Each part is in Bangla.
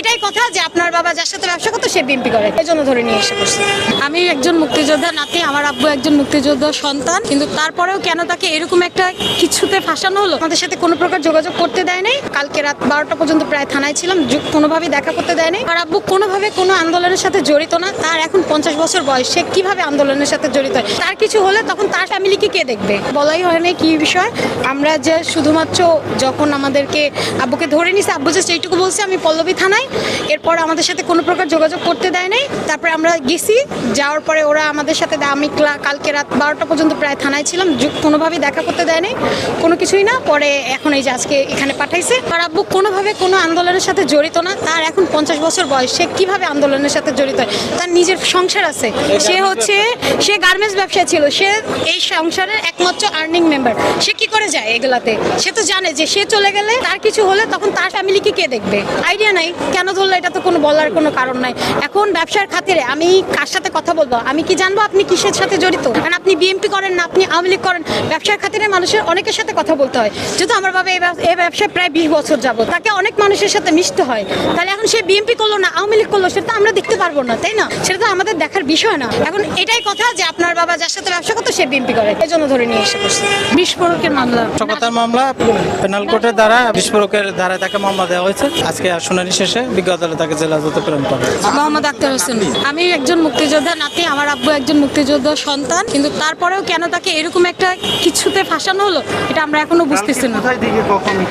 এটাই কথা যে আপনার বাবা যার সাথে ব্যবসা করতো সে বিএমপি করে। এই জন্য ধরে নিয়ে এসে করছে আমি একজন মুক্তিযোদ্ধা নাতি আমার আব্বু একজন মুক্তিযোদ্ধার সন্তান কিন্তু তারপরেও কেন তাকে এরকম একটা কিছুতে ফাঁসানো হলো? আমাদের সাথে কোনো প্রকার যোগাযোগ করতে দেয় নাই। কালকে রাত বারোটা পর্যন্ত প্রায় থানায় ছিলাম কোনোভাবেই দেখা করতে দেয় নাই। আর আব্বু কোনোভাবে কোনো আন্দোলনের সাথে জড়িত না। তার এখন পঞ্চাশ বছর বয়স। সে কীভাবে আন্দোলনের সাথে জড়িত? হয়? তার কিছু হলে তখন তার ফ্যামিলিকে কে দেখবে? বলাই হয় না কি বিষয়। আমরা যে শুধুমাত্র যখন আমাদেরকে আব্বুকে ধরে নিছে আব্বু যে সেইটুকু বলছে আমি পল্লবী থানায় এরপর আমাদের সাথে কোনো প্রকার যোগাযোগ করতে দেয় নাই। তারপরে আমরা গেছি, যাওয়ার পরে ওরা আমাদের সাথে আমি ক্লা- কালকে রাত বারোটা পর্যন্ত প্রায় থানায় ছিলাম কোনোভাবেই দেখা করতে দেয় নাই। কোনো কিছুই না, পরে এখন এই যে আজকে এখানে পাঠাইছে। আর আব্বু কোনোভাবে কোনো আন্দোলনের সাথে জড়িত না, তার এখন পঞ্চাশ বছর বয়স। সে কীভাবে আন্দোলনের সাথে জড়িত হয়? তার নিজের সংসার আছে। সে হচ্ছে, সে গার্মেন্টস ব্যবসায় ছিল। সে এই সংসারের একমাত্র আর্নিং মেম্বার সে কি করে যায় এগুলাতে? সে তো জানে যে সে চলে গেলে তার কিছু হলে তখন তার ফ্যামিলিকে কে দেখবে? আইডিয়া নাই। কেন ধরলো এটা তো কোনো বলার কোনো কারণ নাই। এখন ব্যবসার খাতিরে আমি কার সাথে কথা বলব? আমি কি জানব আপনি কিসের সাথে জড়িত? কারণ আপনি বিএমপি করেন না আপনি আওয়ামী লীগ করেন ব্যবসার খাতিরে মানুষের অনেকের সাথে কথা বলতে হয়। যেহেতু আমার বাবা এই ব্যব- এই ব্যবসায় প্রায় বিশ বছর যাব তাকে অনেক মানুষের সাথে মিশতে হয়। তাহলে এখন সে বিএমপি করল না আওয়ামী লীগ করল সেটা তো আমরা দেখতে পারব না তাই না? সেটা তো আমাদের দেখার বিষয় না। এখন এটাই কথা যে আপনার বাবা যার সাথে ব্যবসা করতো সে বিএমপি করে। এই জন্য ধরে নিয়ে এসে করছে বিস্ফোরকের মামলা। নাশকতার মামলা পেনাল কোর্টের দ্বারা বিস্ফোরকের দ্বারা তাকে মামলা দেওয়া হয়েছে। আজকে আর শুনানি শেষে। বিজ্ঞ আদালত তাকে জেলা হাজতে প্রেরণ করে মোহাম্মদ আক্তার হোসেন আমি একজন মুক্তিযোদ্ধা নাতি আমার আব্বু একজন মুক্তিযোদ্ধার সন্তান কিন্তু তারপরেও কেন তাকে এরকম একটা কিছুতে ফাঁসানো হলো এটা আমরা এখনও বুঝতেছি না।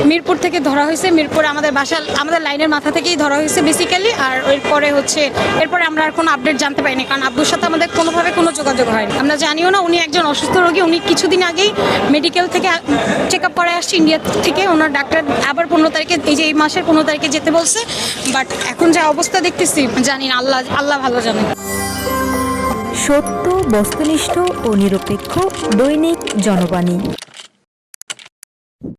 মিরপুর থেকে ধরা হয়েছে মিরপুর আমাদের বাসা আমাদের লাইনের মাথা থেকেই ধরা হয়েছে বেসিক্যালি আর এরপরে হচ্ছে এরপরে আমরা আর কোনো আপডেট জানতে পারিনি কারণ আব্বুর সাথে আমাদের কোনোভাবে কোনো যোগাযোগ হয়নি। আমরা জানিও না উনি একজন অসুস্থ রোগী উনি কিছুদিন আগেই মেডিকেল থেকে চেক আপ করে আসছে ইন্ডিয়া থেকে। ওনার ডাক্তার আবার পনেরো তারিখে, এই যে এই মাসের পনেরো তারিখে যেতে বলছে। বাট এখন যা অবস্থা দেখতেছি, জানি না, আল্লাহ আল্লাহ ভালো জানে। সত্য, বস্তুনিষ্ঠ ও নিরপেক্ষ দৈনিক জনবাণী।